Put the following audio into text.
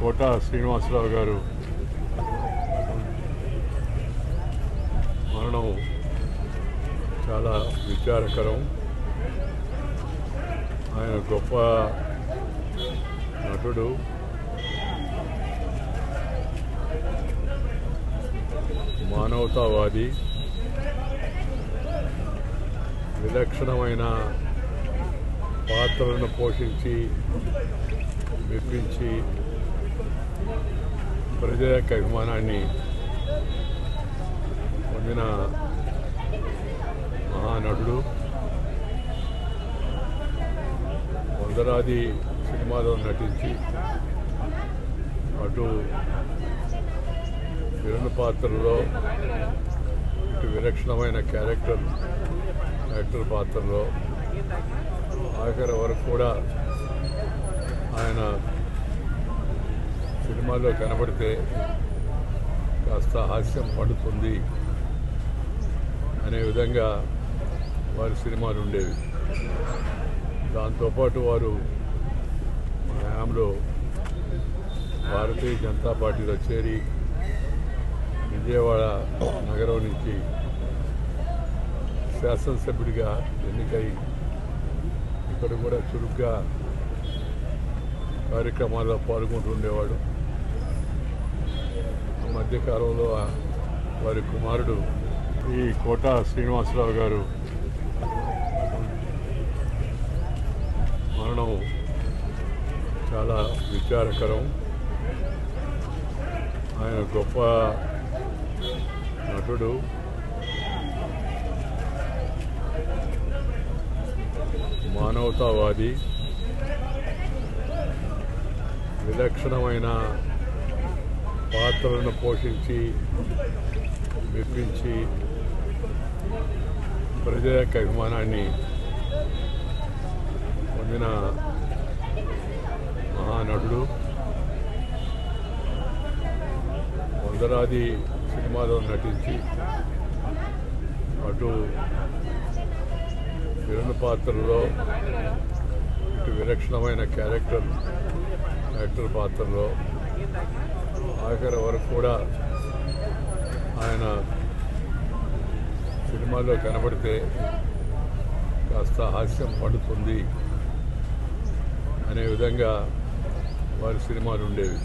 కోట శ్రీనివాసరావు గారు మరణం చాలా విచారకరం. ఆయన గొప్ప నటుడు. మానవతావాది. విలక్షణమైన పాత్రలను పోషించి మెప్పించి ప్రజల యొక్క అభిమానాన్ని పొందిన మహానటుడు వందలాది సినిమాలో నటించి అటు విలన్ పాత్రలో ఇటు విలక్షణమైన క్యారెక్టర్ యాక్టర్ పాత్రలో ఆఖరి వరకు కూడా ఆయన సినిమాలో కనబడితే కాస్త హాస్యం పండుతుంది అనే విధంగా వారి సినిమాలు ఉండేవి. దాంతోపాటు వారు హయాంలో భారతీయ జనతా పార్టీలో చేరి విజయవాడ నగరం నుంచి శాసనసభ్యుడిగా ఎన్నికై ఇక్కడ కూడా చురుగ్గా కార్యక్రమాల్లో పాల్గొంటూ ఉండేవాడు మధ్యకాలంలో వారి కుమారుడు ఈ కోట శ్రీనివాసరావు గారు మరణం చాలా విచారకరం. ఆయన గొప్ప నటుడు. మానవతావాది. విలక్షణమైన పాత్రలను పోషించి మెప్పించి ప్రజల యొక్క అభిమానాన్ని పొందిన మహానటుడు. వందలాది సినిమాలో నటించి అటు విరణ పాత్రలో ఇటు విలక్షణమైన క్యారెక్టర్ యాక్టర్ పాత్రలో ఆఖరి వరకు కూడా ఆయన సినిమాలో కనబడితే కాస్త హాస్యం పండుతుంది అనే విధంగా వారి సినిమాలు ఉండేవి.